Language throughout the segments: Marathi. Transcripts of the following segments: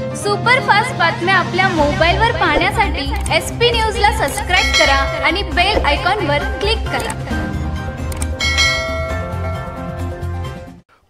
सुपरफास्ट बातम्या आपल्या मोबाईलवर पाहण्यासाठी एस पी न्यूजला सबस्क्राईब करा आणि बेल आयकॉनवर क्लिक करा.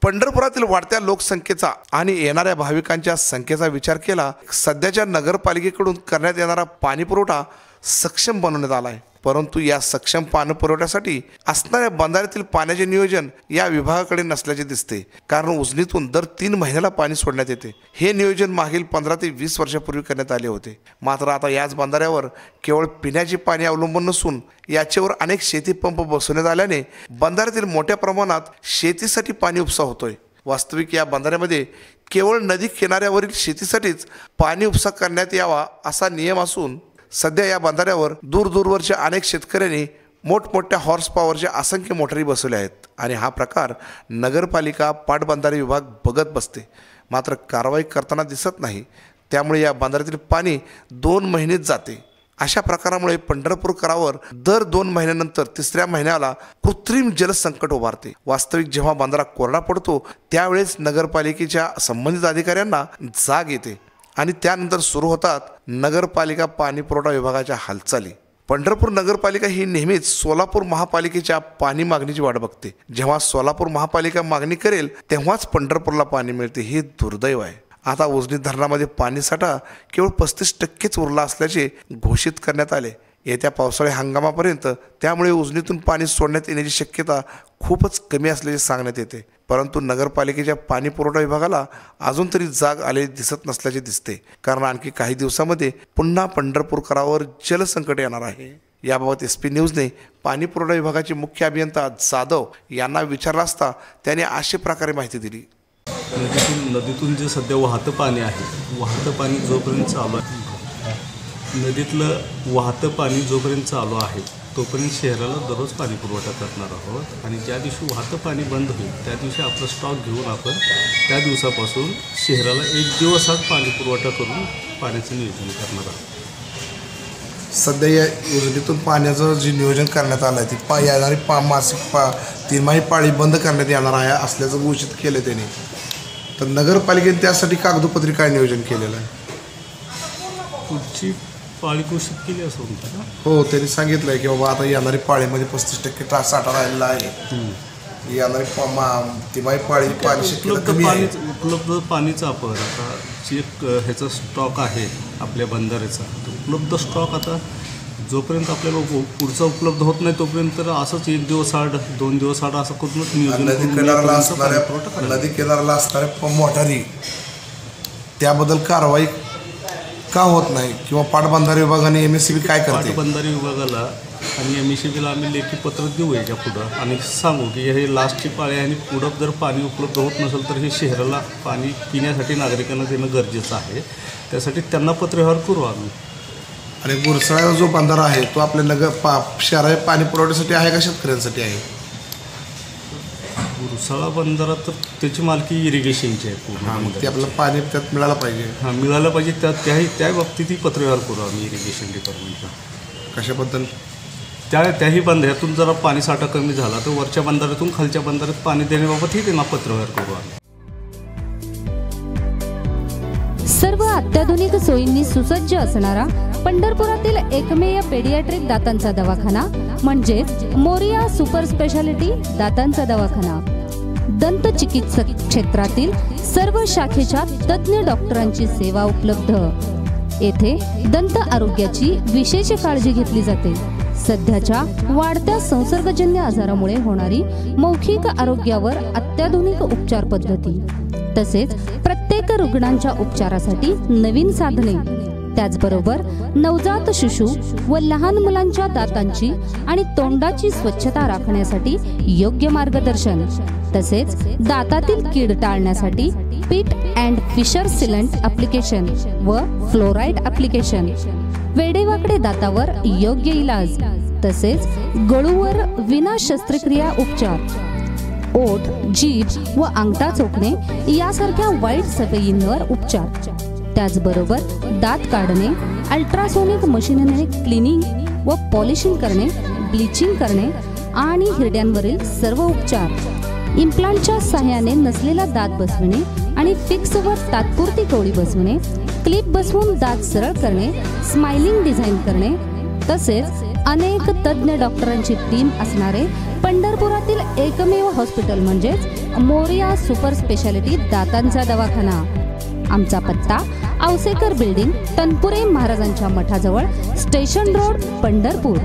पंढरपुरातील वाढत्या लोकसंख्येचा आणि येणाऱ्या भाविकांच्या संख्येचा विचार केला सध्याच्या नगरपालिकेकडून करण्यात येणारा पाणीपुरवठा सक्षम बनवण्यात आला आहे. परंतु या सक्षम पाणीपुरवठ्यासाठी असणाऱ्या बंधाऱ्यातील पाण्याचे नियोजन या विभागाकडे नसल्याचे दिसते. कारण उजनीतून दर तीन महिन्याला पाणी सोडण्यात येते. हे नियोजन मागील पंधरा ते वीस वर्षापूर्वी करण्यात आले होते. मात्र आता याच बंधाऱ्यावर केवळ पिण्याचे पाणी अवलंबून नसून याच्यावर अनेक शेती पंप बसवण्यात आल्याने बंधाऱ्यातील मोठ्या प्रमाणात शेतीसाठी पाणी उपसा होतोय. वास्तविक या बंधाऱ्यामध्ये केवळ नदी किनाऱ्यावरील शेतीसाठीच पाणी उपसा करण्यात यावा असा नियम असून सध्या या बंधाऱ्यावर दूरदूरवरच्या अनेक शेतकऱ्यांनी मोठमोठ्या हॉर्स पॉवरच्या असंख्य मोटारी बसवल्या आहेत. आणि हा प्रकार नगरपालिका पाटबंधारे विभाग बघत बसते. मात्र कारवाई करताना दिसत नाही. त्यामुळे या बंधाऱ्यातील पाणी दोन महिनेच जाते. अशा प्रकारामुळे पंढरपूरकरावर दर दोन महिन्यानंतर तिसऱ्या महिन्याला कृत्रिम जलसंकट उभारते. वास्तविक जेव्हा बांधारा कोरडा पडतो त्यावेळेस नगरपालिकेच्या संबंधित अधिकाऱ्यांना जाग येते. आणि त्यानंतर सुरू होतात नगरपालिका पाणी पुरवठा विभागाच्या हालचाली. पंढरपूर नगरपालिका ही नेहमीच सोलापूर महापालिकेच्या पाणी मागणीची वाट बघते. जेव्हा सोलापूर महापालिका मागणी करेल तेव्हाच पंढरपूरला पाणी मिळते हे दुर्दैव आहे. आता उजनी धरणामध्ये पाणीसाठा केवळ पस्तीस टक्केच उरला असल्याचे घोषित करण्यात आले. येत्या पावसाळी हंगामापर्यंत त्यामुळे उजनीतून पाणी सोडण्यात येण्याची शक्यता खूपच कमी असल्याचे सांगण्यात येते. परंतु नगरपालिकेच्या पाणी पुरवठा विभागाला अजून तरी जाग आलेली दिसत नसल्याचे दिसते. कारण आणखी काही दिवसामध्ये पुन्हा पंढरपूरकरावर जलसंकट येणार आहे. याबाबत एस पी न्यूजने पाणी पुरवठा विभागाचे मुख्य अभियंता जाधव यांना विचारला असता त्याने अशा प्रकारे माहिती दिली. नदीतून नदीतून जे सध्या वाहतं पाणी आहे वाहतं पाणी जोपर्यंत चालू आहे नदीतलं वाहतं पाणी जोपर्यंत चालू आहे तोपर्यंत शहराला दररोज पाणी पुरवठा करणार आहोत. आणि ज्या दिवशी वाहतं पाणी बंद होईल त्या दिवशी आपलं स्टॉक घेऊन आपण त्या दिवसापासून शहराला एक दिवसात पाणी पुरवठा करून पाण्याचं नियोजन करणार आहोत. सध्या या योजनेतून पाण्याचं जे नियोजन करण्यात आलं आहे ती पा येणारी पा मासिक पा तिमाही पाळी बंद करण्यात येणार आहे असल्याचं घोषित केलं त्यांनी. तर नगरपालिकेने त्यासाठी कागदोपत्री काय नियोजन केलेलं आहे? पुढची पाळी घोषित केली असं म्हणतात ना? हो त्यांनी सांगितलं आहे की बाबा आता येणारी पाळीमध्ये पस्तीस टक्के टा साठा राहिलेला आहे. येणारी पा मा तिमाही पाळी पाणी उपलब्ध कमी आहे. पाणी उपलब्ध पाणीचा आपण आता जे क- ह्याचा स्टॉक आहे आपल्या बंधाऱ्याचा तो उपलब्ध स्टॉक आता जोपर्यंत आपल्याला उप- पुढचा उपलब्ध होत नाही तोपर्यंत तर असंच एक दिवस आड दोन दिवस आड असं करूनच नियोजन नदी करून किनाऱ्याला मेपर्यंत पाणी पुरवठा असणाऱ्या करायचा. नदी किनाऱ्याला असणाऱ्या प- मोटारी त्याबद्दल कारवाई का होत नाही? किंवा पाटबंधारे विभागाने एम एस सी बी काय करते? पाटबंधारे विभागाला आणि एम एस आम्ही लेखी पत्र देऊ याच्या पुढं. आणि सांगू की हे लास्टची पाळी आणि पुढं जर पाणी उपलब्ध होत नसेल तर हे शहराला पाणी पिण्यासाठी नागरिकांना देणं गरजेचं आहे. त्यासाठी त्यांना पत्रव्यवहार करू आम्ही. आणि गुरसळ्याचा जो बंधारा आहे तो आपल्या नगर पा शहराच्या पाणी पुरवठ्यासाठी आहे का शेतकऱ्यांसाठी आहे? गुरसाळा बंधारा तर त्याची मालकी इरिगेशनची आहे हां पूर्ण मग ते आपल्याला पाणी त्यात मिळालं पाहिजे. हां मिळालं पाहिजे. त्या त्याही त्या बाबतीतही पत्रव्यवहार करू आम्ही इरिगेशन डिपार्टमेंटला कशाबद्दल त्या त्याही बंधाऱ्यातून जरा पाणी साठा कमी झाला तर वरच्या बंधाऱ्यातून खालच्या बंधाऱ्यात पाणी देण्याबाबतही त्यांना पत्रव्यवहार करू आम्ही. सर्व अत्याधुनिक सोयींनी सुसज्ज असणारा पंढरपुरातील एकमेव पेडियाट्रिक दातांचा दवाखाना म्हणजेच मोरिया सुपर स्पेशालिटी दातांचा दवाखाना. दंत चिकित्सक क्षेत्रातील सर्व शाखेच्या तज्ज्ञ डॉक्टरांची सेवा उपलब्ध. येथे दंत आरोग्याची विशेष काळजी घेतली जाते. सध्याच्या वाढत्या संसर्गजन्य आजारामुळे होणारी मौखिक आरोग्यावर अत्याधुनिक उपचार पद्धती तसेच प्रत्येक रुग्णांच्या उपचारासाठी नवीन साधने त्याचबरोबर नवजात शिशु व लहान मुलांच्या दातांची आणि तोंडाची स्वच्छता राखण्यासाठी योग्य मार्गदर्शन तसेच दातातील कीड टाळण्यासाठी pit and fissure sealant application व फ्लोराईड ॲप्लिकेशन वेडेवाकडे दातावर योग्य इलाज तसेच गळूवर विना शस्त्रक्रिया उपचार. ओठ जीभ व अंगठा चोखणे यासारख्या वाईट सवयींवर उपचार. त्याचबरोबर दात काढणे अल्ट्रासोनिक मशीनने क्लिनिंग व पॉलिशिंग करणे ब्लिचिंग करणे आणि हिरड्यांवरील सर्व उपचार. इम्प्लांटच्या सहाय्याने नसलेला दात बसविणे आणि फिक्सवर तात्पुरती कवडी बसवणे क्लिप बसवून दात सरळ करणे स्माइलिंग डिझाईन करणे तसेच अनेक तज्ज्ञ डॉक्टरांची टीम असणारे पंढरपुरातील एकमेव हॉस्पिटल म्हणजेच मोरिया सुपर स्पेशालिटी दातांचा दवाखाना. आमचा पत्ता औसेकर बिल्डिंग तनपुरे महाराजांच्या मठाजवळ स्टेशन रोड पंढरपूर.